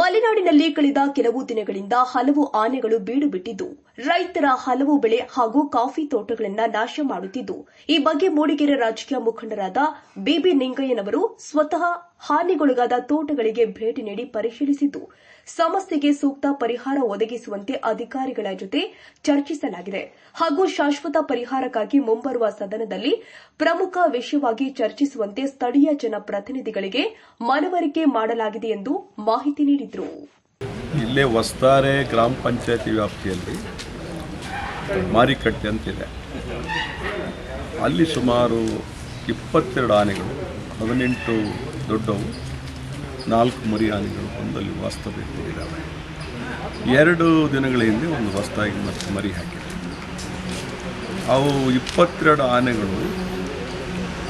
ಮಲೆನಾಡಿನಲ್ಲಿ ಕಳೆದ ಕೆಲವು ದಿನಗಳಿಂದ ಹಲವು ಆನೆಗಳು ಬೀಡು ಬಿಟ್ಟಿದ್ದು ರೈತರ ಹಲವು ಬೆಳೆ ಹಾಗೂ ಕಾಫಿ ತೋಟಗಳನ್ನ ನಾಶ ಮಾಡುತ್ತಿದ್ದು, ಈ ಬಗ್ಗೆ ಮೂಡಿಗೆರೆ ರಾಜಕೀಯ ಮುಖಂಡರಾದ ಬಿಬಿ ನಿಂಗಯ್ಯನವರು ಸ್ವತಃ ಹಾನಿಗೊಳಗಾದ ತೋಟಗಳಿಗೆ ಭೇಟಿ ನೀಡಿ ಪರಿಶೀಲಿಸಿದ್ದು, ಸಮಸ್ಯೆಗೆ ಸೂಕ್ತ ಪರಿಹಾರ ಒದಗಿಸುವಂತೆ ಅಧಿಕಾರಿಗಳ ಜೊತೆ ಚರ್ಚಿಸಲಾಗಿದೆ. ಹಾಗೂ ಶಾಶ್ವತ ಪರಿಹಾರಕ್ಕಾಗಿ ಮುಂಬರುವ ಸದನದಲ್ಲಿ ಪ್ರಮುಖ ವಿಷಯವಾಗಿ ಚರ್ಚಿಸುವಂತೆ ಸ್ಥಳೀಯ ಜನಪ್ರತಿನಿಧಿಗಳಿಗೆ ಮನವರಿಕೆ ಮಾಡಲಾಗಿದೆ ಎಂದು ಮಾಹಿತಿ ನೀಡಿದರು. ಇಲ್ಲೇ ವಸ್ತಾರೆ ಗ್ರಾಮ ಪಂಚಾಯತಿ ವ್ಯಾಪ್ತಿಯಲ್ಲಿ ಮಾರಿಕಟ್ಟೆ ಅಂತಿದೆ. ಅಲ್ಲಿ ಸುಮಾರು ಇಪ್ಪತ್ತೆರಡು ಆನೆಗಳು ಹದಿನೆಂಟು ದೊಡ್ಡವು ನಾಲ್ಕು ಮರಿ ಆನೆಗಳು ಒಂದಲ್ಲಿ ವಾಸ್ತವ್ಯ ಇದ್ದಾವೆ ಎರಡು ದಿನಗಳ ಹಿಂದೆ ಒಂದು ಹೊಸದಾಗಿ ಮತ್ತೆ ಮರಿ ಹಾಕಿದೆ. ಅವು ಇಪ್ಪತ್ತೆರಡು ಆನೆಗಳು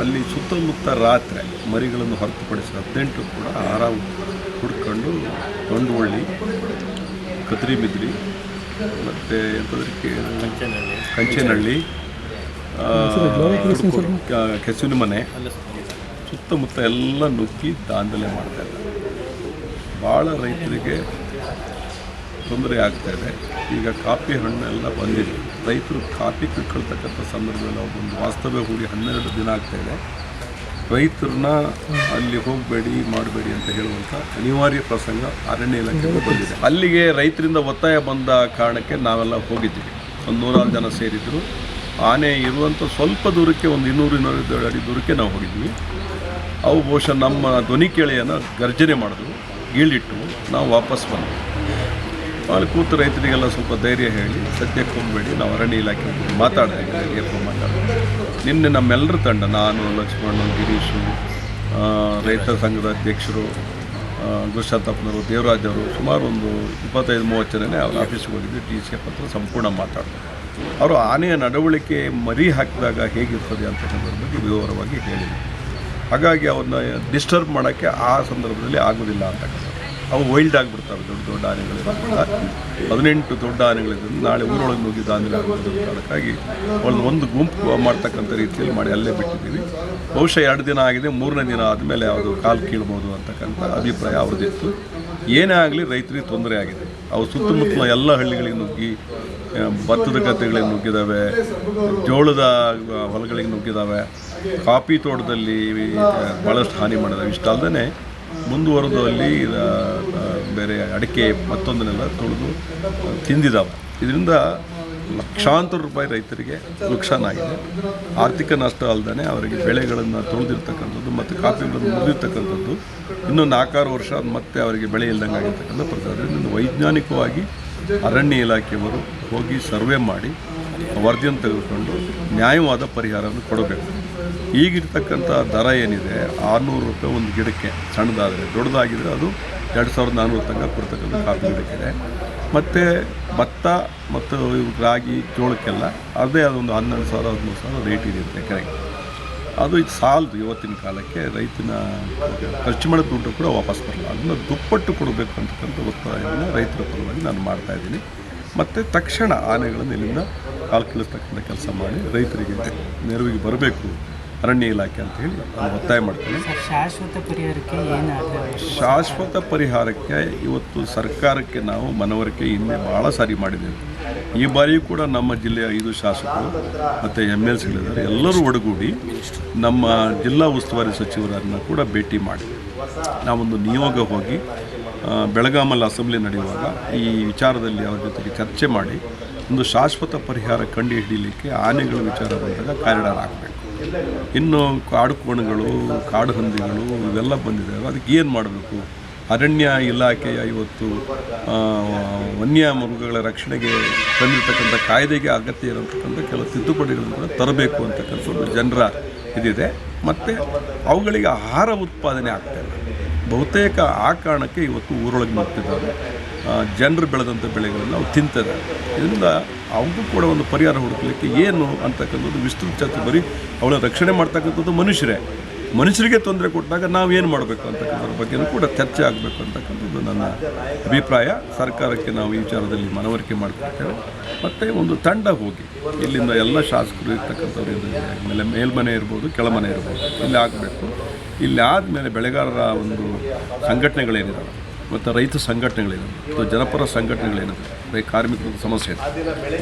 ಅಲ್ಲಿ ಸುತ್ತಮುತ್ತ ರಾತ್ರಿ ಮರಿಗಳನ್ನು ಹೊರತುಪಡಿಸಿ ಹದಿನೆಂಟು ಕೂಡ ಆರಾಮ ಹುಡ್ಕೊಂಡು ತೊಂಡುವಳ್ಳಿ ಕದ್ರಿ ಬಿದ್ರಿ ಮತ್ತು ಎಂಥದಕ್ಕೆ ಕಂಚೇನಹಳ್ಳಿ ಕೆಸುವಿನ ಮನೆ ಸುತ್ತಮುತ್ತ ಎಲ್ಲ ನುಗ್ಗಿ ದಾಂಧಲೆ ಮಾಡ್ತಾ ಇದ್ದಾರೆ. ಭಾಳ ರೈತರಿಗೆ ತೊಂದರೆ ಆಗ್ತಾ ಇದೆ. ಈಗ ಕಾಫಿ ಹಣ್ಣೆಲ್ಲ ಬಂದಿದೆ. ರೈತರು ಕಾಫಿ ಕಿಟ್ಕೊಳ್ತಕ್ಕಂಥ ಸಂದರ್ಭದಲ್ಲಿ ಒಂದು ವಾಸ್ತವ್ಯ ಹೂಡಿ ಹನ್ನೆರಡು ದಿನ ಆಗ್ತಾ ಇದೆ. ರೈತರನ್ನ ಅಲ್ಲಿ ಹೋಗಬೇಡಿ, ಮಾಡಬೇಡಿ ಅಂತ ಹೇಳುವಂಥ ಅನಿವಾರ್ಯ ಪ್ರಸಂಗ ಅರಣ್ಯ ಇಲಾಖೆ ಬಂದಿದೆ. ಅಲ್ಲಿಗೆ ರೈತರಿಂದ ಒತ್ತಾಯ ಬಂದ ಕಾರಣಕ್ಕೆ ನಾವೆಲ್ಲ ಹೋಗಿದ್ದೀವಿ. ಒಂದು ನೂರಾರು ಜನ ಸೇರಿದ್ರು. ಆನೆ ಇರುವಂಥ ಸ್ವಲ್ಪ ದೂರಕ್ಕೆ ಒಂದು ಇನ್ನೂರು ಇನ್ನೂರು ಅಡಿ ದೂರಕ್ಕೆ ನಾವು ಹೋಗಿದ್ವಿ. ಅವು ಬಹುಶಃ ನಮ್ಮ ಧ್ವನಿ ಕೇಳಿಯನ್ನು ಗರ್ಜನೆ ಮಾಡಿದ್ರು, ಗೀಳಿಟ್ಟು ನಾವು ವಾಪಸ್ ಬಂದ್ವಿ. ಅಲ್ಲಿ ಕೂತು ರೈತರಿಗೆಲ್ಲ ಸ್ವಲ್ಪ ಧೈರ್ಯ ಹೇಳಿ ಸದ್ಯಕ್ಕೆ ಹೋಗಬೇಡಿ ನಾವು ಅರಣ್ಯ ಇಲಾಖೆ ಮಾತಾಡಿದೆ ಮಾತಾಡ್ತೀವಿ ನಿನ್ನೆ ನಮ್ಮೆಲ್ಲರ ತಂಡ, ನಾನು, ಲಕ್ಷ್ಮಣ, ಗಿರೀಶು ರೈತ ಸಂಘದ ಅಧ್ಯಕ್ಷರು ಗುರುಶಾಂತಪ್ಪನವರು, ದೇವರಾಜ್ ಅವರು ಸುಮಾರು ಒಂದು ಇಪ್ಪತ್ತೈದು, ಮೂವತ್ತು ಜನನೇ ಅವ್ರ ಆಫೀಸ್ಗೆ ಹೋಗಿದ್ದು ಟಿ ಸಿ ಪತ್ರ ಸಂಪೂರ್ಣ ಮಾತಾಡಿದ್ರು ಅವರು ಆನೆಯ ನಡವಳಿಕೆ ಮರಿ ಹಾಕಿದಾಗ ಹೇಗಿರ್ತದೆ ಅಂತಕ್ಕಂಥದ್ರ ಬಗ್ಗೆ ವಿವರವಾಗಿ ಹೇಳಿದರು ಹಾಗಾಗಿ ಅವನ್ನ ಡಿಸ್ಟರ್ಬ್ ಮಾಡೋಕ್ಕೆ ಆ ಸಂದರ್ಭದಲ್ಲಿ ಆಗೋದಿಲ್ಲ ಅಂತಕ್ಕಂಥದ್ದು ಅವು ವೈಲ್ಡ್ ಆಗಿಬಿಡ್ತವೆ, ದೊಡ್ಡ ದೊಡ್ಡ ಆನೆಗಳಿರೋದ್ರಿಂದ. ಹದಿನೆಂಟು ದೊಡ್ಡ ಆನೆಗಳಿದ್ರಿಂದ ನಾಳೆ ಊರೊಳಗೆ ನುಗ್ಗಿದ ಆನೆಗಳು ಆಗ್ಬೋದು ಅಂತ ಅದಕ್ಕಾಗಿ ಒಂದು ಒಂದು ಗುಂಪು ಮಾಡ್ತಕ್ಕಂಥ ರೀತಿಯಲ್ಲಿ ಮಾಡಿ ಅಲ್ಲೇ ಬಿಟ್ಟಿದ್ದೀವಿ. ಬಹುಶಃ ಎರಡು ದಿನ ಆಗಿದೆ, ಮೂರನೇ ದಿನ ಆದಮೇಲೆ ಅದು ಕಾಲು ಕೀಳ್ಬೋದು ಅಂತಕ್ಕಂಥ ಅಭಿಪ್ರಾಯ ಅವ್ರದ್ದಿತ್ತು. ಏನೇ ಆಗಲಿ ರೈತರಿಗೆ ತೊಂದರೆ ಆಗಿದೆ. ಅವು ಸುತ್ತಮುತ್ತಲ ಎಲ್ಲ ಹಳ್ಳಿಗಳಿಗೆ ನುಗ್ಗಿ ಭತ್ತದ ಗದ್ದೆಗಳಿಗೆ ನುಗ್ಗಿದ್ದಾವೆ ಜೋಳದ ಹೊಲಗಳಿಗೆ ನುಗ್ಗಿದ್ದಾವೆ ಕಾಫಿ ತೋಟದಲ್ಲಿ ಭಾಳಷ್ಟು ಹಾನಿ ಮಾಡಿದಾವೆ. ಇಷ್ಟಲ್ಲದೆ ಮುಂದುವರೆದು ಅಲ್ಲಿ ಬೇರೆ ಅಡಿಕೆ ಮತ್ತೊಂದನ್ನೆಲ್ಲ ತೊಳೆದು ತಿಂದಿದ್ದಾವೆ ಇದರಿಂದ ಲಕ್ಷಾಂತರ ರೂಪಾಯಿ ರೈತರಿಗೆ ನುಕ್ಸಾನ ಆಗಿದೆ. ಆರ್ಥಿಕ ನಷ್ಟ ಅಲ್ಲದೆ ಅವರಿಗೆ ಬೆಳೆಗಳನ್ನು ತೊಳೆದಿರ್ತಕ್ಕಂಥದ್ದು ಮತ್ತು ಕಾಫಿಗಳನ್ನು ಮುರಿದಿರ್ತಕ್ಕಂಥದ್ದು ಇನ್ನೂ ನಾಲ್ಕಾರು ವರ್ಷ ಮತ್ತೆ ಅವರಿಗೆ ಬೆಳೆ ಇಲ್ದಂಗೆ ಆಗಿರ್ತಕ್ಕಂಥ ಪ್ರಕಾರ ವೈಜ್ಞಾನಿಕವಾಗಿ ಅರಣ್ಯ ಇಲಾಖೆಯವರು ಹೋಗಿ ಸರ್ವೆ ಮಾಡಿ ವರದಿಯನ್ನು ತೆಗೆದುಕೊಂಡು ನ್ಯಾಯವಾದ ಪರಿಹಾರವನ್ನು ಕೊಡಬೇಕು. ಈಗಿರ್ತಕ್ಕಂಥ ದರ ಏನಿದೆ, ಆರುನೂರು ರೂಪಾಯಿ ಒಂದು ಗಿಡಕ್ಕೆ ಸಣ್ಣದಾದರೆ ದೊಡ್ಡದಾಗಿದ್ದರೆ ಅದು ಎರಡು ಸಾವಿರದ ನಾನ್ನೂರು ತನಕ ಕೊಡ್ತಕ್ಕಂಥ ಕಾಫಿ ಗಿಡಕ್ಕಿದೆ. ಮತ್ತು ಭತ್ತ ಮತ್ತು ರಾಗಿ ಜೋಳಕ್ಕೆಲ್ಲ ಅದೇ ಅದೊಂದು ಹನ್ನೆರಡು ಸಾವಿರ, ಹದಿಮೂರು ಸಾವಿರ ರೇಟ್ ಇದೆ ಎಕರೆಗೆ. ಅದು ಇದು ಸಾಲದು ಇವತ್ತಿನ ಕಾಲಕ್ಕೆ ರೈತನ ಖರ್ಚು ಮಾಡಿದ ದುಡ್ಡು ಕೂಡ ವಾಪಸ್ ಬರಲ್ಲ. ಅದನ್ನು ದುಪ್ಪಟ್ಟು ಕೊಡಬೇಕು ಅಂತಕ್ಕಂಥ ಒತ್ತಾಯವನ್ನು ರೈತರ ಪರವಾಗಿ ನಾನು ಮಾಡ್ತಾ ಇದ್ದೀನಿ. ಮತ್ತು ತಕ್ಷಣ ಆನೆಗಳನ್ನು ಇಲ್ಲಿಂದ ಕಾಲ್ಕಿಳಿಸ್ತಕ್ಕಂಥ ಕೆಲಸ ಮಾಡಿ ರೈತರಿಗೆ ನೆರವಿಗೆ ಬರಬೇಕು ಅರಣ್ಯ ಇಲಾಖೆ ಅಂತ ಹೇಳಿ ನಾನು ಒತ್ತಾಯ ಮಾಡ್ತೇನೆ. ಶಾಶ್ವತ ಪರಿಹಾರಕ್ಕೆ ಶಾಶ್ವತ ಪರಿಹಾರಕ್ಕೆ ಇವತ್ತು ಸರ್ಕಾರಕ್ಕೆ ನಾವು ಮನವರಿಕೆ ಹಿಂದೆ ಭಾಳ ಸಾರಿ ಮಾಡಿದ್ದೇವೆ. ಈ ಬಾರಿಯೂ ಕೂಡ ನಮ್ಮ ಜಿಲ್ಲೆಯ ಐದು ಶಾಸಕರು ಮತ್ತು ಎಂ ಎಲ್ ಸಿಗಳಿದ್ದಾರೆ ಎಲ್ಲರೂ ಒಡಗೂಡಿ ನಮ್ಮ ಜಿಲ್ಲಾ ಉಸ್ತುವಾರಿ ಸಚಿವರನ್ನು ಕೂಡ ಭೇಟಿ ಮಾಡಿ ನಾವೊಂದು ನಿಯೋಗ ಹೋಗಿ ಬೆಳಗಾಮಲ್ಲಿ ಅಸೆಂಬ್ಲಿ ನಡೆಯುವಾಗ ಈ ವಿಚಾರದಲ್ಲಿ ಅವ್ರ ಜೊತೆಗೆ ಚರ್ಚೆ ಮಾಡಿ ಒಂದು ಶಾಶ್ವತ ಪರಿಹಾರ ಕಂಡು ಹಿಡಿಯಲಿಕ್ಕೆ ಆನೆಗಳ ವಿಚಾರ ಬಂದಾಗ ಕಾರಿಡಾರ್ ಹಾಕಬೇಕು. ಇನ್ನು ಕಾಡು ಕೋಣಗಳು, ಕಾಡು ಹಂದಿಗಳು ಇವೆಲ್ಲ ಬಂದಿದೆ. ಅದಕ್ಕೆ ಏನು ಮಾಡಬೇಕು? ಅರಣ್ಯ ಇಲಾಖೆಯ ಇವತ್ತು ವನ್ಯ ಮೃಗಗಳ ರಕ್ಷಣೆಗೆ ತಂದಿರತಕ್ಕಂಥ ಕಾಯ್ದೆಗೆ ಅಗತ್ಯ ಇರತಕ್ಕಂಥ ಕೆಲವು ತಿದ್ದುಪಡಿಗಳನ್ನು ಕೂಡ ತರಬೇಕು ಅಂತಕ್ಕಂಥದ್ದು ಜನರ ಇದಿದೆ. ಮತ್ತು ಅವುಗಳಿಗೆ ಆಹಾರ ಉತ್ಪಾದನೆ ಆಗ್ತಾ ಇಲ್ಲ ಬಹುತೇಕ ಆ ಕಾರಣಕ್ಕೆ ಇವತ್ತು ಊರೊಳಗೆ ಮಾಡ್ತಿದ್ದಾರೆ ಜನರು ಬೆಳೆದಂಥ ಬೆಳೆಗಳನ್ನು ಅವ್ರು ತಿಂತದೆ ಇದರಿಂದ ಅವ್ರಿಗೂ ಕೂಡ ಒಂದು ಪರಿಹಾರ ಹುಡುಕಲಿಕ್ಕೆ ಏನು ಅಂತಕ್ಕಂಥದ್ದು ವಿಸ್ತೃತ ಚರ್ಚೆ ಬರೀ ಅವಳ ರಕ್ಷಣೆ ಮಾಡ್ತಕ್ಕಂಥದ್ದು ಮನುಷ್ಯರೇ. ಮನುಷ್ಯರಿಗೆ ತೊಂದರೆ ಕೊಟ್ಟಾಗ ನಾವು ಏನು ಮಾಡಬೇಕು ಅಂತಕ್ಕಂಥದ್ರ ಬಗ್ಗೆನೂ ಕೂಡ ಚರ್ಚೆ ಆಗಬೇಕು ಅಂತಕ್ಕಂಥದ್ದು ನನ್ನ ಅಭಿಪ್ರಾಯ. ಸರ್ಕಾರಕ್ಕೆ ನಾವು ಈ ವಿಚಾರದಲ್ಲಿ ಮನವರಿಕೆ ಮಾಡಿಕೊಡ್ತೇವೆ ಮತ್ತು ಒಂದು ತಂಡ ಹೋಗಿ, ಇಲ್ಲಿಂದ ಎಲ್ಲ ಶಾಸಕರು ಇರ್ತಕ್ಕಂಥವ್ರು. ಆಮೇಲೆ ಮೇಲ್ಮನೆ ಇರ್ಬೋದು, ಕೆಳಮನೆ ಇರ್ಬೋದು, ಇಲ್ಲಿ ಆಗಬೇಕು. ಇಲ್ಲಿ ಆದಮೇಲೆ ಬೆಳೆಗಾರರ ಒಂದು ಸಂಘಟನೆಗಳೇನಿದಾವೆ? ಮತ್ತು ರೈತ ಸಂಘಟನೆಗಳೇನು ಅಥವಾ ಜನಪರ ಸಂಘಟನೆಗಳೇನಿದೆ ರೈ ಕಾರ್ಮಿಕರ ಸಮಸ್ಯೆ ಇದೆ.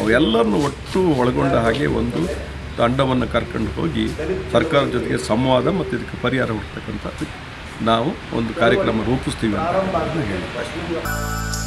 ಅವೆಲ್ಲರನ್ನು ಒಟ್ಟು ಒಳಗೊಂಡ ಹಾಗೆ ಒಂದು ತಂಡವನ್ನು ಕರ್ಕೊಂಡು ಹೋಗಿ ಸರ್ಕಾರದ ಜೊತೆಗೆ ಸಂವಾದ ಮತ್ತು ಇದಕ್ಕೆ ಪರಿಹಾರ ಹುಡ್ತಕ್ಕಂಥದ್ದು ನಾವು ಒಂದು ಕಾರ್ಯಕ್ರಮ ರೂಪಿಸ್ತೀವಿ ಅಂತ ಹೇಳಿದ್ದೆ